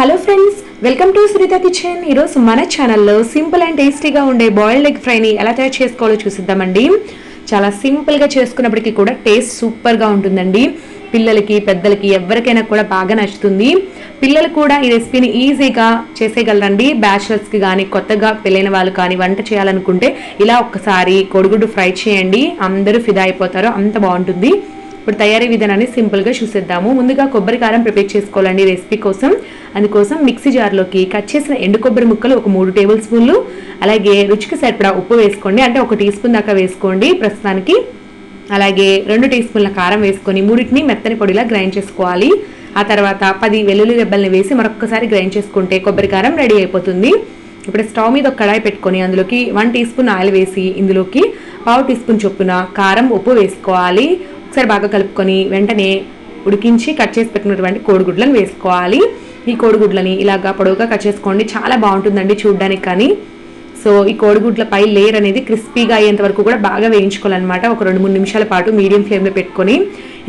Hello friends welcome to Sunitha kitchen ఈరోజు మన ఛానల్లో సింపుల్ అండ్ టేస్టీగా ఉండే బాయిల్డ్ ఎగ్ ఫ్రైని ఎలా తయారు చేసుకోవాలో చూసిద్దామండి. చాలా సింపుల్గా చేసుకున్నప్పటికీ కూడా టేస్ట్ సూపర్గా ఉంటుందండి. పిల్లలకి పెద్దలకి ఎవరికైనా కూడా బాగా నచ్చుతుంది. పిల్లలు కూడా ఈ రెసిపీని ఈజీగా చేసేయగలరండి. బ్యాచిలర్స్కి కానీ కొత్తగా పెళ్ళైన వాళ్ళు కానీ వంట చేయాలనుకుంటే ఇలా ఒక్కసారి కోడిగుడ్డు ఫ్రై చేయండి. అందరూ ఫిదా అయిపోతారు. అంత బాగుంటుంది. ఇప్పుడు తయారీ విధానాన్ని సింపుల్గా చూసేద్దాము. ముందుగా కొబ్బరి కారం ప్రిపేర్ చేసుకోవాలండి రెసిపీ కోసం. అందుకోసం మిక్సీ జార్లోకి కట్ చేసిన ఎండు కొబ్బరి ముక్కలు ఒక మూడు టేబుల్ స్పూన్లు అలాగే రుచికి సరిపడా ఉప్పు వేసుకోండి. అంటే ఒక టీ స్పూన్ దాకా వేసుకోండి ప్రస్తుతానికి. అలాగే రెండు టీ స్పూన్ల కారం వేసుకొని మూడింటిని మెత్తని పొడిలా గ్రైండ్ చేసుకోవాలి. ఆ తర్వాత పది వెల్లుల్లి రెబ్బల్ని వేసి మరొకసారి గ్రైండ్ చేసుకుంటే కొబ్బరి కారం రెడీ అయిపోతుంది. ఇప్పుడు స్టవ్ మీద ఒక కడాయి పెట్టుకొని అందులోకి వన్ టీ స్పూన్ ఆయిల్ వేసి ఇందులోకి పావు టీ స్పూన్ చొప్పున కారం ఉప్పు వేసుకోవాలి. ఒకసారి బాగా కలుపుకొని వెంటనే ఉడికించి కట్ చేసి పెట్టినటువంటి కోడిగుడ్లను వేసుకోవాలి. ఈ కోడిగుడ్లని ఇలాగా పొడవుగా కట్ చేసుకోండి. చాలా బాగుంటుందండి చూడడానికి కానీ. సో ఈ కోడిగుడ్ల పై లేయర్ అనేది క్రిస్పీగా అయ్యేంత వరకు కూడా బాగా వేయించుకోవాలన్నమాట. ఒక రెండు మూడు నిమిషాల పాటు మీడియం ఫ్లేమ్లో పెట్టుకొని.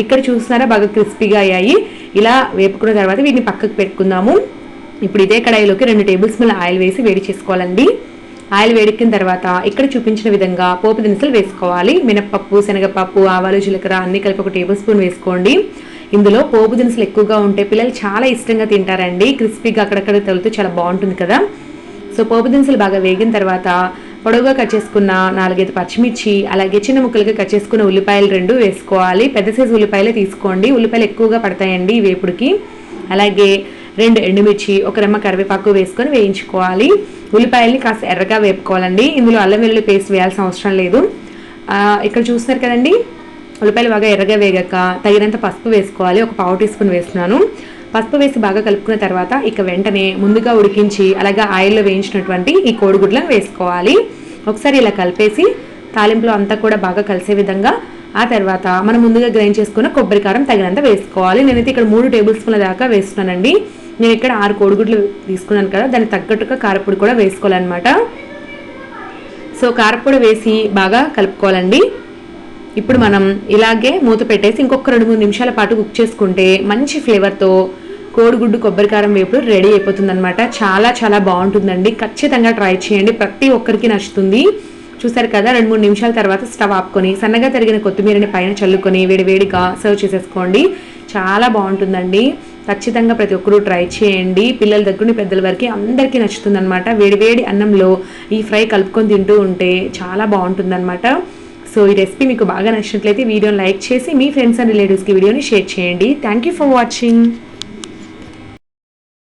ఇక్కడ చూస్తున్నారా బాగా క్రిస్పీగా అయ్యాయి. ఇలా వేపుకున్న తర్వాత వీటిని పక్కకు పెట్టుకుందాము. ఇప్పుడు ఇదే కడాయిలోకి రెండు టేబుల్ స్పూన్ల ఆయిల్ వేసి వేడి చేసుకోవాలండి. ఆయిల్ వేడెక్కిన తర్వాత ఇక్కడ చూపించిన విధంగా పోపు దినుసులు వేసుకోవాలి. మినప్పప్పు శనగపప్పు ఆవాలు జీలకర్ర అన్ని కలిపి ఒక టేబుల్ స్పూన్ వేసుకోండి. ఇందులో పోపు దినుసులు ఎక్కువగా ఉంటే పిల్లలు చాలా ఇష్టంగా తింటారండి. క్రిస్పీగా అక్కడక్కడ తగులుతూ చాలా బాగుంటుంది కదా. సో పోపు దినుసులు బాగా వేగిన తర్వాత పొడవుగా కట్ చేసుకున్న నాలుగైదు పచ్చిమిర్చి అలాగే చిన్న ముక్కలుగా కట్ చేసుకున్న ఉల్లిపాయలు రెండు వేసుకోవాలి. పెద్ద సైజు ఉల్లిపాయలే తీసుకోండి. ఉల్లిపాయలు ఎక్కువగా పడతాయండి ఈ వేపుడికి. అలాగే రెండు ఎండుమిర్చి ఒక రెమ్మ కరివేపాకు వేసుకొని వేయించుకోవాలి. ఉల్లిపాయల్ని కాస్త ఎర్రగా వేపుకోవాలండి. ఇందులో అల్లం వెల్లుల్లి పేస్ట్ వేయాల్సిన అవసరం లేదు. ఇక్కడ చూస్తున్నారు కదండి? ఉల్లిపాయలు బాగా ఎర్రగా వేగాక తగినంత పసుపు వేసుకోవాలి. ఒక పావు టీ స్పూన్ వేస్తున్నాను. పసుపు వేసి బాగా కలుపుకున్న తర్వాత ఇక వెంటనే ముందుగా ఉడికించి అలాగే ఆయిల్లో వేయించినటువంటి ఈ కోడిగుడ్లను వేసుకోవాలి. ఒకసారి ఇలా కలిపేసి తాలింపులో అంతా కూడా బాగా కలిసే విధంగా ఆ తర్వాత మనం ముందుగా గ్రైండ్ చేసుకున్న కొబ్బరికారం తగినంత వేసుకోవాలి. నేనైతే ఇక్కడ మూడు టేబుల్ స్పూన్ల దాకా వేస్తున్నానండి. నేను ఇక్కడ ఆరు కోడిగుడ్లు తీసుకున్నాను కదా దానికి తగ్గట్టుగా కారపొడి కూడా వేసుకోవాలన్నమాట. సో కారపొడి వేసి బాగా కలుపుకోవాలండి. ఇప్పుడు మనం ఇలాగే మూత పెట్టేసి ఇంకొక రెండు మూడు నిమిషాల పాటు కుక్ చేసుకుంటే మంచి ఫ్లేవర్తో కోడిగుడ్డు కొబ్బరికారం వేపుడు రెడీ అయిపోతుంది అనమాట చాలా చాలా బాగుంటుందండి. ఖచ్చితంగా ట్రై చేయండి. ప్రతి ఒక్కరికి నచ్చుతుంది. చూసారు కదా రెండు మూడు నిమిషాల తర్వాత స్టవ్ ఆపుకొని సన్నగా తరిగిన కొత్తిమీరని పైన చల్లుకొని వేడి వేడిగా సర్వ్ చేసేసుకోండి. చాలా బాగుంటుందండి. ఖచ్చితంగా ప్రతి ఒక్కరూ ట్రై చేయండి. పిల్లల దగ్గర నుండి పెద్దల వరకు అందరికీ నచ్చుతుంది అనమాట వేడి వేడి అన్నంలో ఈ ఫ్రై కలుపుకొని తింటూ ఉంటే చాలా బాగుంటుందన్నమాట. సో ఈ రెసిపీ మీకు బాగా నచ్చినట్లయితే వీడియోని లైక్ చేసి మీ ఫ్రెండ్స్ అండ్ రిలేటివ్స్కి వీడియోని షేర్ చేయండి. Thank you for watching.